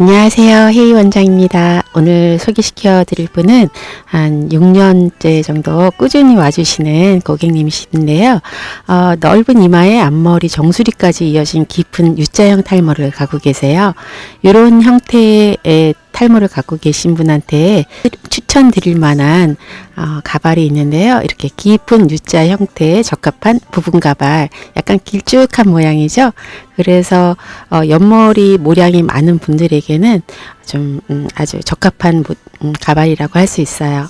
안녕하세요. 혜희 원장입니다. 오늘 소개시켜 드릴 분은 한 6년째 정도 꾸준히 와주시는 고객님이신데요. 어, 넓은 이마에 앞머리 정수리까지 이어진 깊은 U자형 탈모를 갖고 계세요. 이런 형태의 탈모를 갖고 계신 분한테 추천드릴 만한 어, 가발이 있는데요. 이렇게 깊은 U자 형태에 적합한 부분 가발, 약간 길쭉한 모양이죠. 그래서 어, 옆머리 모량이 많은 분들에게는 좀 음, 아주 적합한 모- 음, 가발이라고 할 수 있어요.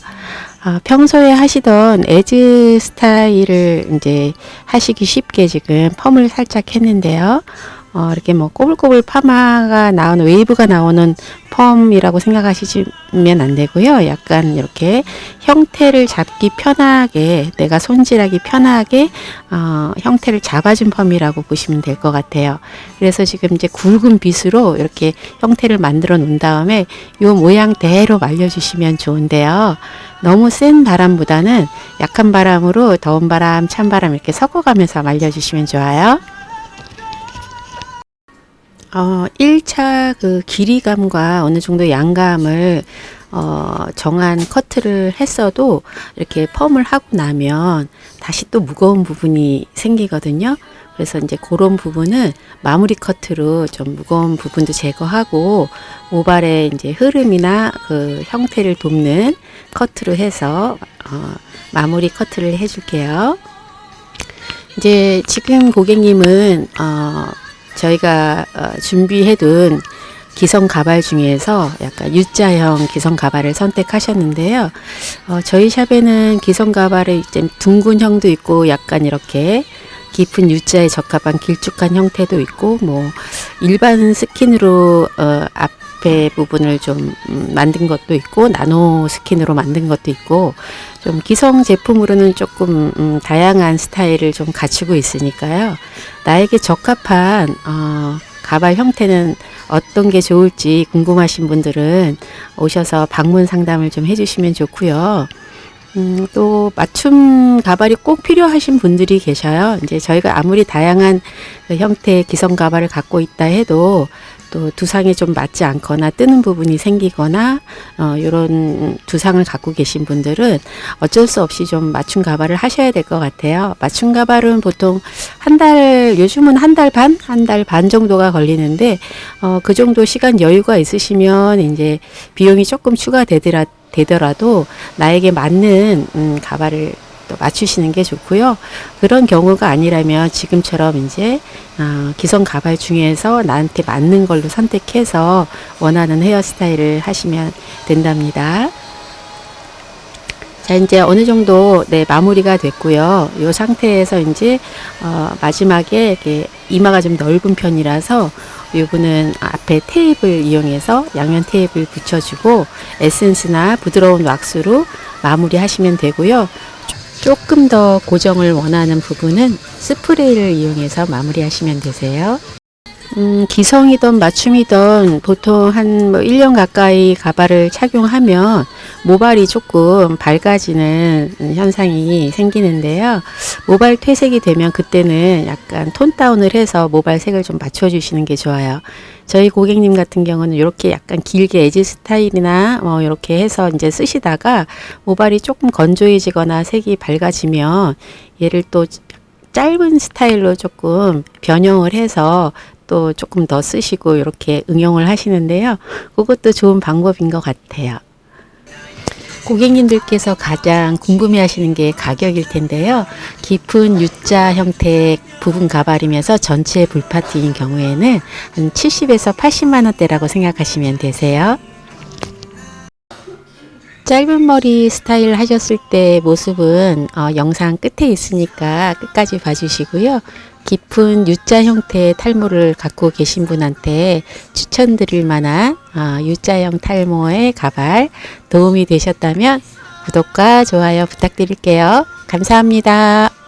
어, 평소에 하시던 에즈 스타일을 이제 하시기 쉽게 지금 펌을 살짝 했는데요. 어, 이렇게 뭐 꼬불꼬불 파마가 나오는 웨이브가 나오는 펌이라고 생각하시면 안 되고요. 약간 이렇게 형태를 잡기 편하게 내가 손질하기 편하게 어, 형태를 잡아준 펌이라고 보시면 될 것 같아요. 그래서 지금 이제 굵은 빗으로 이렇게 형태를 만들어 놓은 다음에 요 모양대로 말려주시면 좋은데요. 너무 센 바람보다는 약한 바람으로 더운 바람, 찬 바람 이렇게 섞어가면서 말려주시면 좋아요. 어, 1차 그 길이감과 어느 정도 양감을 어, 정한 커트를 했어도 이렇게 펌을 하고 나면 다시 또 무거운 부분이 생기거든요. 그래서 이제 그런 부분은 마무리 커트로 좀 무거운 부분도 제거하고 모발의 이제 흐름이나 그 형태를 돕는 커트로 해서 어, 마무리 커트를 해줄게요. 이제 지금 고객님은 어, 저희가 어, 준비해둔 기성 가발 중에서 약간 U자형 기성 가발을 선택하셨는데요. 어, 저희 샵에는 기성 가발의 이제 둥근형도 있고 약간 이렇게 깊은 U자에 적합한 길쭉한 형태도 있고 뭐 일반 스킨으로 어, 앞 에 부분을 좀 음, 만든 것도 있고 나노 스킨으로 만든 것도 있고 좀 기성 제품으로는 조금 음, 다양한 스타일을 좀 갖추고 있으니까요. 나에게 적합한 어, 가발 형태는 어떤 게 좋을지 궁금하신 분들은 오셔서 방문 상담을 좀 해주시면 좋고요. 음, 또 맞춤 가발이 꼭 필요하신 분들이 계셔요. 이제 저희가 아무리 다양한 그 형태의 기성 가발을 갖고 있다 해도 또 두상에 좀 맞지 않거나 뜨는 부분이 생기거나 어, 이런 두상을 갖고 계신 분들은 어쩔 수 없이 좀 맞춤 가발을 하셔야 될 것 같아요. 맞춤 가발은 보통 한 달, 요즘은 한 달 반, 한 달 반 정도가 걸리는데, 어, 그 정도 시간 여유가 있으시면 이제 비용이 조금 추가되더라, 되더라도 나에게 맞는, 음, 가발을 또 맞추시는 게 좋고요. 그런 경우가 아니라면 지금처럼 이제 어, 기성 가발 중에서 나한테 맞는 걸로 선택해서 원하는 헤어스타일을 하시면 된답니다. 자, 이제 어느 정도 네, 마무리가 됐고요. 이 상태에서 이제 어, 마지막에 이렇게 이마가 좀 넓은 편이라서 요거는 앞에 테이프를 이용해서 양면 테이프를 붙여주고 에센스나 부드러운 왁스로 마무리하시면 되고요. 조금 더 고정을 원하는 부분은 스프레이를 이용해서 마무리하시면 되세요. 음, 기성이든 맞춤이든 보통 한 뭐 1년 가까이 가발을 착용하면 모발이 조금 밝아지는 현상이 생기는데요. 모발 퇴색이 되면 그때는 약간 톤 다운을 해서 모발 색을 좀 맞춰주시는 게 좋아요. 저희 고객님 같은 경우는 이렇게 약간 길게 에지 스타일이나 뭐 이렇게 해서 이제 쓰시다가 모발이 조금 건조해지거나 색이 밝아지면 얘를 또 짧은 스타일로 조금 변형을 해서 또 조금 더 쓰시고 이렇게 응용을 하시는데요. 그것도 좋은 방법인 것 같아요. 고객님들께서 가장 궁금해 하시는 게 가격일 텐데요. 깊은 U자 형태의 부분 가발이면서 전체 불파티인 경우에는 한 70에서 80만 원대라고 생각하시면 되세요. 짧은 머리 스타일 하셨을 때 모습은 어, 영상 끝에 있으니까 끝까지 봐주시고요. 깊은 U자 형태의 탈모를 갖고 계신 분한테 추천드릴 만한 어, U자형 탈모의 가발 도움이 되셨다면 구독과 좋아요 부탁드릴게요. 감사합니다.